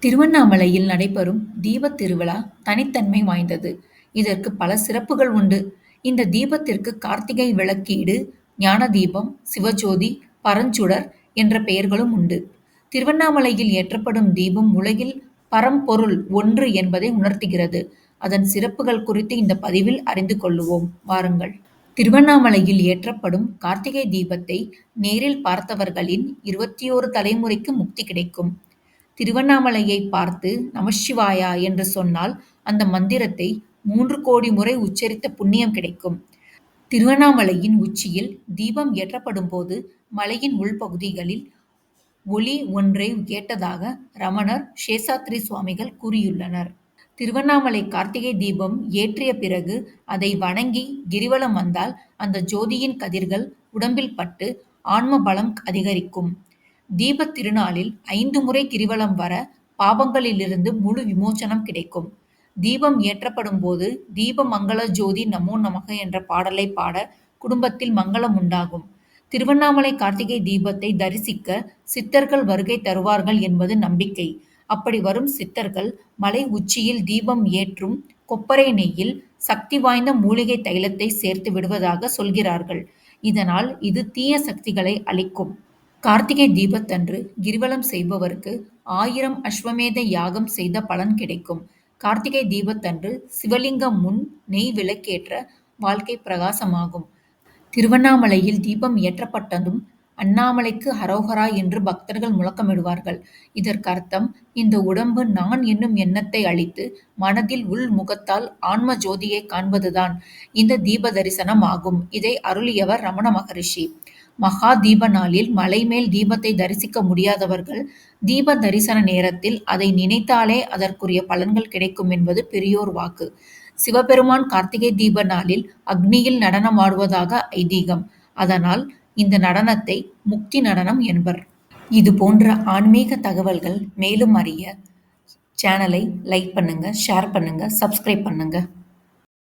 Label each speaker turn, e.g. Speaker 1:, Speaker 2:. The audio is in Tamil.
Speaker 1: திருவண்ணாமலையில் நடைபெறும் தீபத் திருவிழா தனித்தன்மை வாய்ந்தது. இதற்கு பல சிறப்புகள் உண்டு. இந்த தீபத்திற்கு கார்த்திகை விளக்கீடு, ஞானதீபம், சிவஜோதி, பரஞ்சுடர் என்ற பெயர்களும் உண்டு. திருவண்ணாமலையில் ஏற்றப்படும் தீபம் உலகில் பரம்பொருள் ஒன்று என்பதை உணர்த்துகிறது. அதன் சிறப்புகள் குறித்து இந்த பதிவில் அறிந்து கொள்ளுவோம் வாருங்கள். திருவண்ணாமலையில் ஏற்றப்படும் கார்த்திகை தீபத்தை நேரில் பார்த்தவர்களின் இருபத்தி ஓரு தலைமுறைக்கு முக்தி கிடைக்கும். திருவண்ணாமலையை பார்த்து நமசிவாயா என்று சொன்னால் அந்த மந்திரத்தை மூன்று கோடி முறை உச்சரித்த புண்ணியம் கிடைக்கும். திருவண்ணாமலையின் உச்சியில் தீபம் ஏற்றப்படும்போது மலையின் உள்பகுதிகளில் ஒளி ஒன்றை கேட்டதாக ரமணர், சேஷாத்ரி சுவாமிகள் கூறியுள்ளனர். திருவண்ணாமலை கார்த்திகை தீபம் ஏற்றிய பிறகு அதை வணங்கி கிரிவலம் வந்தால் அந்த ஜோதியின் கதிர்கள் உடம்பில் பட்டு ஆன்ம பலம் அதிகரிக்கும். தீபத் திருநாளில் ஐந்து முறை கிரிவலம் வர பாபங்களிலிருந்து முழு விமோசனம் கிடைக்கும். தீபம் ஏற்றப்படும் போது தீப மங்கள ஜோதி நமோ நமக என்ற பாடலை பாட குடும்பத்தில் மங்களம் உண்டாகும். திருவண்ணாமலை கார்த்திகை தீபத்தை தரிசிக்க சித்தர்கள் வருகை தருவார்கள் என்பது நம்பிக்கை. அப்படி வரும் சித்தர்கள் மலை உச்சியில் தீபம் ஏற்றும் கொப்பரை நெய்யில் சக்தி வாய்ந்த மூலிகை தைலத்தை சேர்த்து விடுவதாக சொல்கிறார்கள். இதனால் இது தீய சக்திகளை அழிக்கும். கார்த்திகை தீபத்தன்று கிரிவலம் செய்பவருக்கு ஆயிரம் அஸ்வமேத யாகம் செய்த பலன் கிடைக்கும். கார்த்திகை தீபத்தன்று சிவலிங்கம் முன் நெய் விளக்கேற்ற வாழ்க்கை பிரகாசமாகும். திருவண்ணாமலையில் தீபம் ஏற்றப்பட்டதும் அண்ணாமலைக்கு ஹரோஹரா என்று பக்தர்கள் முழக்கமிடுவார்கள். இதற்கர்த்தம் இந்த உடம்பு நான் என்னும் எண்ணத்தை அழித்து மனதில் உள் முகத்தால் ஆன்ம ஜோதியை காண்பதுதான் இந்த தீப தரிசனம் ஆகும். இதை அருளியவர் ரமண மகரிஷி. மகா தீப நாளில் மலை மேல் தீபத்தை தரிசிக்க முடியாதவர்கள் தீப தரிசன நேரத்தில் அதை நினைத்தாலே அதற்குரிய பலன்கள் கிடைக்கும் என்பது பெரியோர் வாக்கு. சிவபெருமான் கார்த்திகை தீப நாளில் அக்னியில் நடனமாடுவதாக ஐதீகம். அதனால் இந்த நடனத்தை முக்தி நடனம் என்பர். இது போன்ற ஆன்மீக தகவல்கள் மேலும் அறிய சேனலை லைக் பண்ணுங்க, ஷேர் பண்ணுங்க, சப்ஸ்கிரைப் பண்ணுங்க.